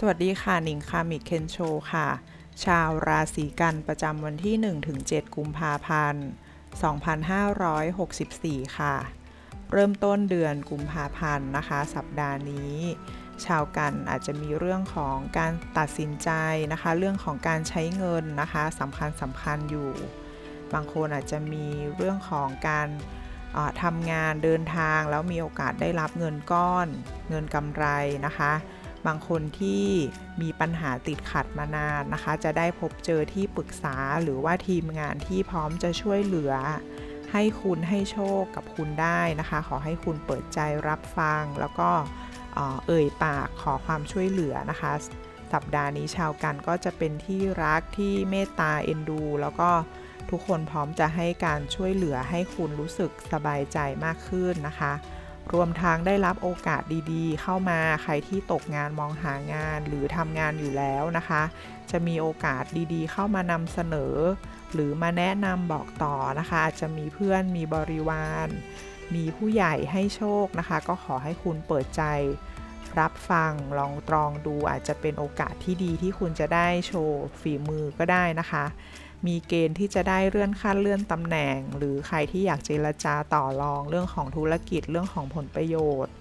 สวัสดีค่ะหนิงคามิเคนโชค่ะ ชาวราศีกันประจำวันที่ 1-7 กุมภาพันธ์ 2564 ค่ะ เริ่มต้นเดือนกุมภาพันธ์นะคะ สัปดาห์นี้ ชาวกันอาจจะมีเรื่องของการตัดสินใจนะคะ เรื่องของการใช้เงินนะคะสำคัญสำคัญอยู่ บางคนอาจจะมีเรื่องของการทำงานเดินทางแล้วมีโอกาสได้รับเงินก้อน เงินกำไรนะคะ บางคนที่มีปัญหาติดขัดมานานนะคะ จะได้พบเจอที่ปรึกษาหรือว่าทีมงานที่พร้อมจะช่วยเหลือ ให้คุณให้โชคกับคุณได้นะคะ ขอให้คุณเปิดใจรับฟัง แล้วก็เอ่ยปากขอความช่วยเหลือนะคะ สัปดาห์นี้ชาวกันก็จะเป็นที่รักที่เมตตาเอ็นดู แล้วก็ทุกคนพร้อมจะให้การช่วยเหลือให้คุณรู้สึกสบายใจมากขึ้นนะคะ รวมทางได้รับโอกาสดีๆ เข้ามาใครที่ตกงานมองหางานหรือทำงานอยู่แล้วนะคะ จะมีโอกาสดีๆ เข้ามานำเสนอ หรือมาแนะนำบอกต่อนะคะ จะมีเพื่อนมีบริวาร มีผู้ใหญ่ให้โชคนะคะ ก็ขอให้คุณเปิดใจ รับฟังลองตรองดูอาจจะเป็นโอกาสที่ดีที่คุณจะได้โชว์ฝีมือก็ได้นะคะ มีเกณฑ์ที่จะได้เลื่อนขั้นเลื่อนตำแหน่ง หรือใครที่อยากเจรจาต่อรองเรื่องของธุรกิจเรื่องของผลประโยชน์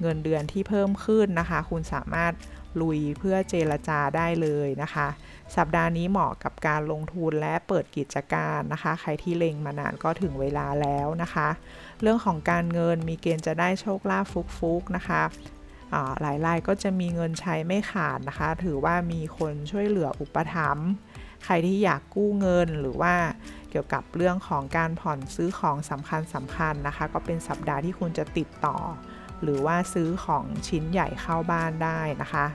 เงินเดือนที่เพิ่มขึ้นนะคะ คุณสามารถลุยเพื่อเจรจาได้เลยนะคะ สัปดาห์นี้เหมาะกับการลงทุนและเปิดกิจการนะคะ ใครที่เล็งมานานก็ถึงเวลาแล้วนะคะ เรื่องของการเงินมีเกณฑ์จะได้โชคลาภฟุกๆนะคะหลายรายก็จะมีเงินใช้ไม่ขาดนะคะ ถือว่ามีคนช่วยเหลืออุปถัมภ์ ใครที่อยากกู้เงินหรือว่าเกี่ยวกับเรื่องของการผ่อนซื้อของสำคัญสำคัญนะคะ ก็เป็นสัปดาห์ที่คุณจะติดต่อ หรือว่าซื้อของชิ้นใหญ่เข้าบ้านได้นะคะ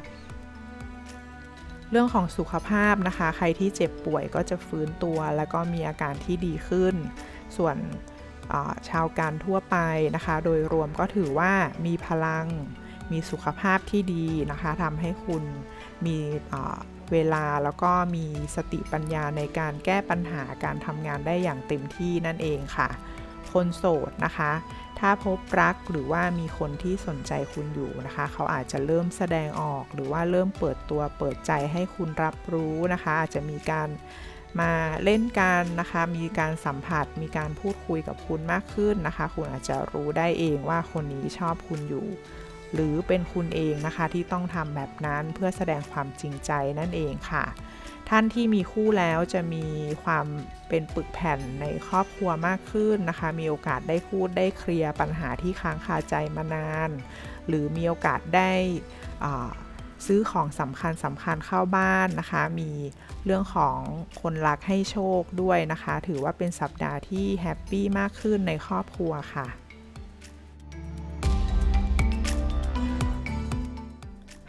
เรื่องของสุขภาพนะคะ ใครที่เจ็บป่วยก็จะฟื้นตัวแล้วก็มีอาการที่ดีขึ้น ส่วนชาวการทั่วไปนะคะ โดยรวมก็ถือว่ามีพลังมีสุขภาพที่ดีนะคะทำให้คุณ มีเวลาแล้วก็มีสติปัญญาในการแก้ปัญหาการทำงานได้อย่างเต็มที่นั่นเองค่ะ คนโสดนะคะ ถ้าพบรักหรือว่ามีคนที่สนใจคุณอยู่นะคะ เขาอาจจะเริ่มแสดงออกหรือว่าเริ่มเปิดตัวเปิดใจให้คุณรับรู้นะคะ อาจจะมีการมาเล่นกันนะคะ มีการสัมผัส มีการพูดคุยกับคุณมากขึ้นนะคะ คุณอาจจะรู้ได้เองว่าคนนี้ชอบคุณอยู่ หรือเป็นคุณเองนะคะที่ต้องทำแบบนั้นเพื่อแสดงความจริงใจนั่นเองค่ะ ท่านที่มีคู่แล้วจะมีความเป็นปึกแผ่นในครอบครัวมากขึ้นนะคะ มีโอกาสได้พูดได้เคลียร์ปัญหาที่ค้างคาใจมานาน หรือมีโอกาสได้ซื้อของสำคัญสำคัญเข้าบ้านนะคะ มีเรื่องของคนรักให้โชคด้วยนะคะ ถือว่าเป็นสัปดาห์ที่แฮปปี้มากขึ้นในครอบครัวค่ะ